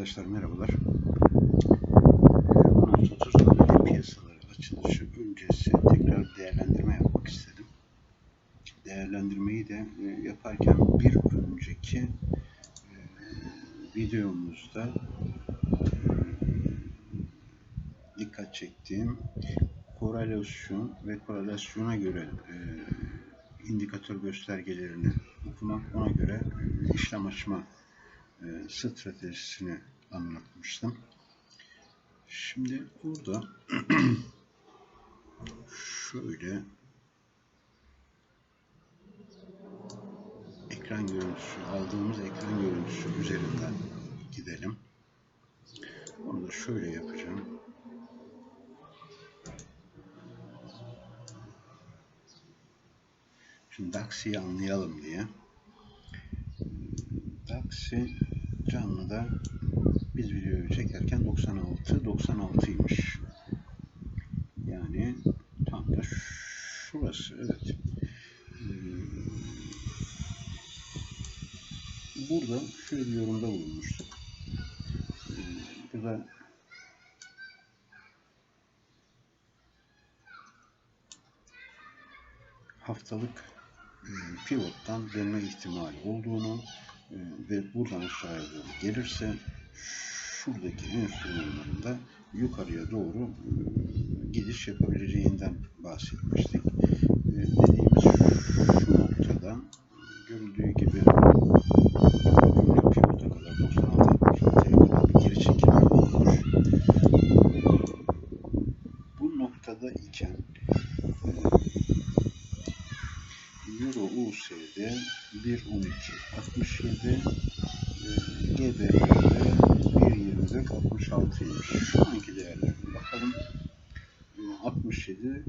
Arkadaşlar merhabalar. 16.30 Amerika piyasaları açılışı öncesi tekrar değerlendirme yapmak istedim. Değerlendirmeyi de e, yaparken bir önceki e, videomuzda e, dikkat çektiğim korelasyon ve korelasyona göre indikatör göstergelerini okumak, ona göre işlem açma stratejisini anlatmıştım. Şimdi burada şöyle ekran görüntüsü aldığımız ekran görüntüsü üzerinden gidelim. Onu da şöyle yapacağım. Şimdi DAX'i anlayalım diye. DAX'i canlıda biz videoyu çekerken 96 96'ymış. Yani tam da şurası evet. Ee, Burada şöyle bir yorumda bulunmuştuk. Burada haftalık e, pivottan dönme ihtimali olduğunu ve buradan aşağıya doğru gelirse şuradaki enstrümanlarında yukarıya doğru e, gidiş yapabileceğinden bahsetmiştik. E, dediğimiz şu noktadan görüldüğü gibi 1.17, 1.12, 67, 7.50, 1.24, 66'ymış. Şu anki değerlerine bakalım. E, 67,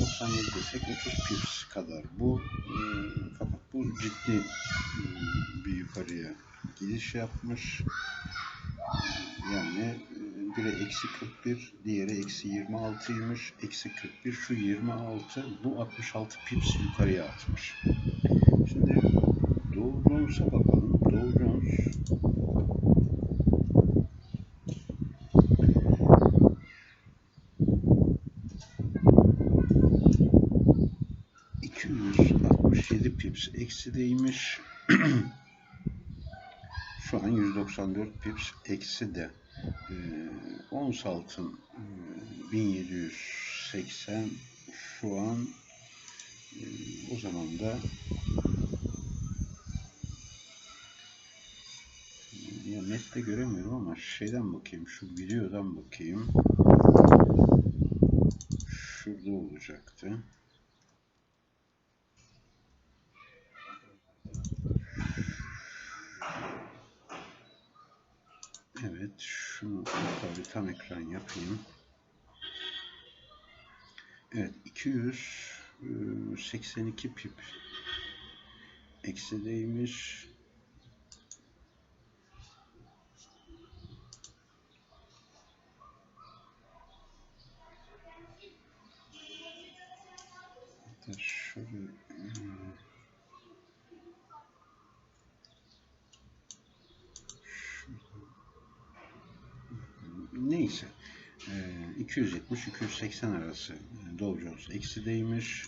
97 e, desek 30 pips kadar. Bu e, fakat bu ciddi bir yukarıya gidiş yapmış. Yani biri eksi 41, diğeri eksi 26'ymış. Eksi 41 şu 26, bu 66 pips yukarıya atmış. Şimdi Dow Jones'a bakalım. Dow Jones ...267 pips eksideymiş. Şu an 194 pips eksi de. Ee, ons altın e, 1780 şu an e, o zaman da e, ya nette göremiyorum ama şeyden bakayım şu videodan bakayım şurada olacaktı Evet, şunu tabii tam ekran yapayım. Evet, 282 pip eksideymiş. Hatta şöyle hmm, neyse e, 270-280 arası e, Dow Jones eksideymiş.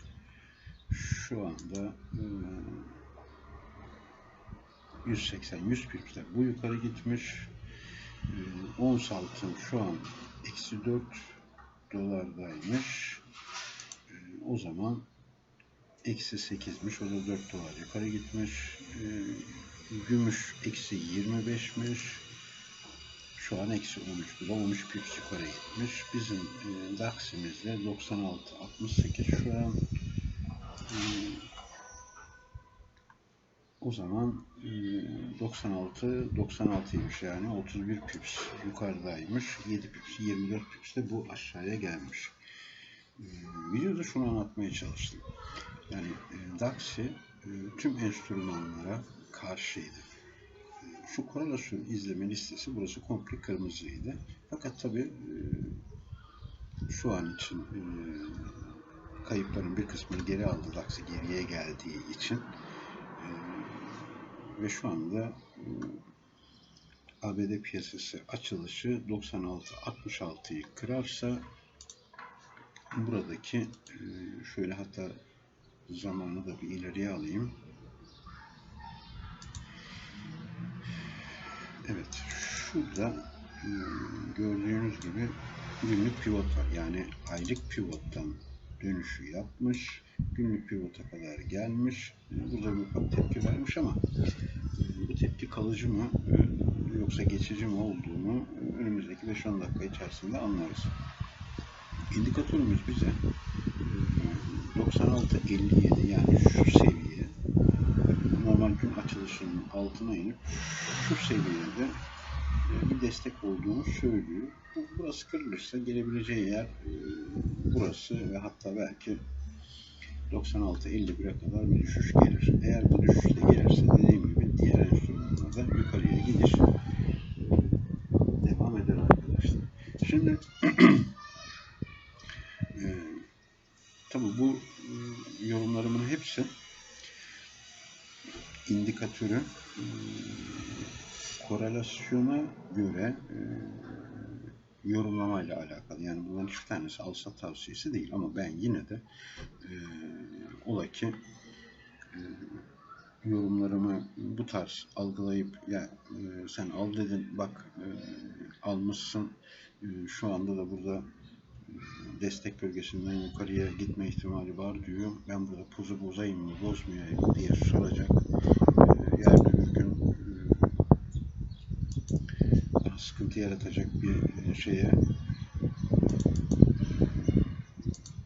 Şu anda e, 180-100 pipsler bu yukarı gitmiş. E, ons altın şu an eksi 4 dolardaymış. E, o zaman eksi 8'miş. O da 4 dolar yukarı gitmiş. E, gümüş eksi 25'miş. Şu an eksi 13. Bu da 13 pips yukarı gitmiş. Bizim e, DAX'imizde 96, 68 şu an. E, o zaman e, 96, 96'ymış yani 31 pips yukarıdaymış. 7 pips, 24 pips de bu aşağıya gelmiş. E, videoda şunu anlatmaya çalıştım. Yani e, DAX'i e, tüm enstrümanlara karşıydı şu korelasyon izleme listesi burası komple kırmızıydı. Fakat tabi e, şu an için e, kayıpların bir kısmını geri aldı DAX'ı geriye geldiği için e, ve şu anda ABD piyasası açılışı 96-66'yı kırarsa buradaki şöyle hatta zamanı da bir ileriye alayım. Şurada e, gördüğünüz gibi günlük pivot var. Yani aylık pivottan dönüşü yapmış, günlük pivota kadar gelmiş. Burada bir ufak tepki vermiş ama e, bu tepki kalıcı mı e, yoksa geçici mi olduğunu önümüzdeki 5-10 dakika içerisinde anlarız. İndikatörümüz bize e, 96.57 yani şu seviye normal gün açılışının altına inip şu seviyede bir destek olduğunu söylüyor. Bu, burası kırılırsa gelebileceği yer e, burası ve hatta belki 96-51'e kadar bir düşüş gelir. Eğer bu düşüş de gelirse dediğim gibi diğer enstrümanlarda yukarıya gidiş devam eder arkadaşlar. Şimdi e, tabi bu e, yorumlarımın hepsi indikatörü e, korelasyona göre e, yorumlamayla alakalı. Yani bunların hiçbir tanesi alsa tavsiyesi değil ama ben yine de e, ola ki e, yorumlarımı bu tarz algılayıp ya e, sen al dedin bak e, almışsın e, şu anda da burada destek bölgesinden yukarıya gitme ihtimali var diyor. Ben burada pozu bozayım mı bozmayayım diye soracak. E, yarın öbür e, sıkıntı yaratacak bir e, şeye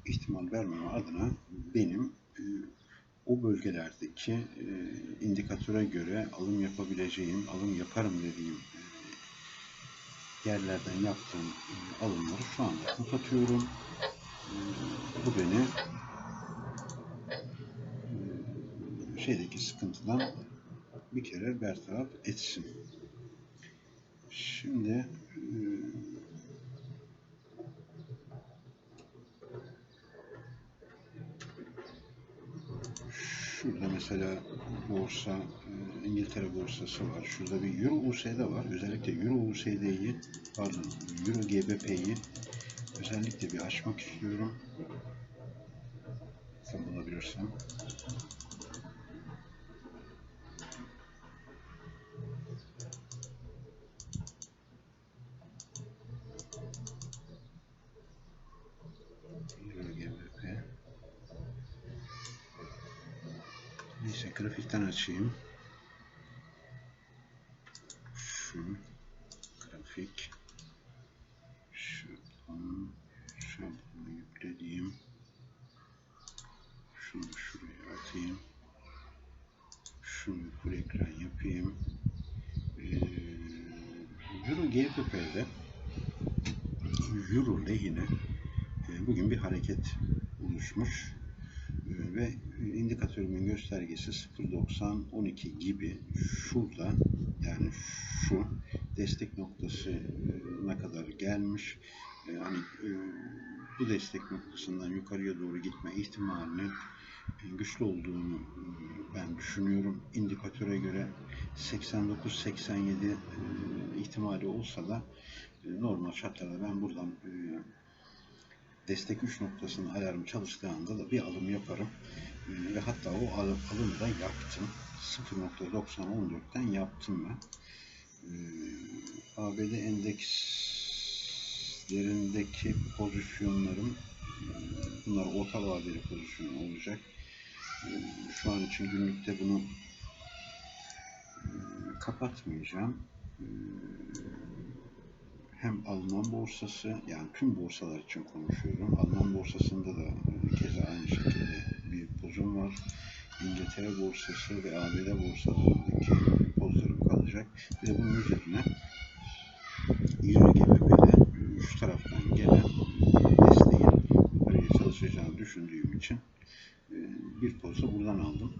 ihtimal vermeme adına benim e, o bölgelerdeki indikatöre göre alım yapabileceğim, alım yaparım dediğim yerlerden yaptığım alımları şu anda kapatıyorum. Bu beni e, şeydeki sıkıntıdan bir kere bertaraf etsin. Şimdi e, Şurada mesela borsa, e, İngiltere borsası var. Şurada bir Euro USD var. Özellikle Euro USD'yi, pardon, Euro GBP'yi özellikle bir açmak istiyorum. Tam bulabilirsem. Grafikten açayım. Şu grafik şuradan şablonu yüklediğim şunu şuraya atayım. Şunu full ekran yapayım. Ee, Euro GBP'de Euro lehine e, bugün bir hareket oluşmuş ve indikatörümün göstergesi 0.90 gibi şurada yani şu destek noktasına kadar gelmiş. E, Hani e, bu destek noktasından yukarıya doğru gitme ihtimalinin e, güçlü olduğunu e, ben düşünüyorum. İndikatöre göre 89-87 e, ihtimali olsa da normal şartlarda ben buradan destek 3 noktasının alarmı çalıştığı anda da bir alım yaparım. E, Ve hatta o al- alımı da yaptım. 0.9014'ten yaptım ben. E, ABD endekslerindeki pozisyonlarım e, bunlar orta vadeli pozisyon olacak. E, Şu an için günlükte bunu e, kapatmayacağım. E, hem Alman borsası yani tüm borsalar için konuşuyorum. Alman borsasında da e, keza aynı şekilde bir pozum var. İngiltere borsası ve ABD borsalarındaki pozlarım kalacak. Bir de bunun üzerine Euro GBP'de e, şu taraftan gelen desteğin yukarıya çalışacağını düşündüğüm için e, bir poz da buradan aldım.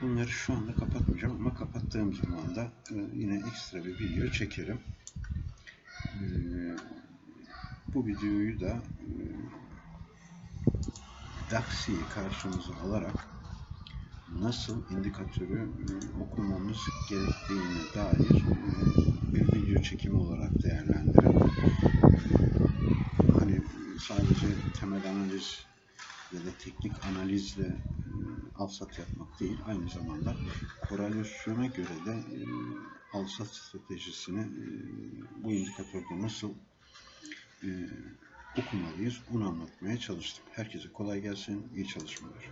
Bunları şu anda kapatmayacağım ama kapattığım zaman da e, yine ekstra bir video çekerim. Ee, bu videoyu da e, Daxi'yi karşımıza alarak nasıl indikatörü e, okumamız gerektiğine dair e, bir video çekimi olarak değerlendirin. Hani sadece temel analiz ya da teknik analizle e, alsat yapmak değil, aynı zamanda korelasyona göre de e, alsat stratejisini e, bu indikatörde nasıl e, okumalıyız onu anlatmaya çalıştım. Herkese kolay gelsin, iyi çalışmalar.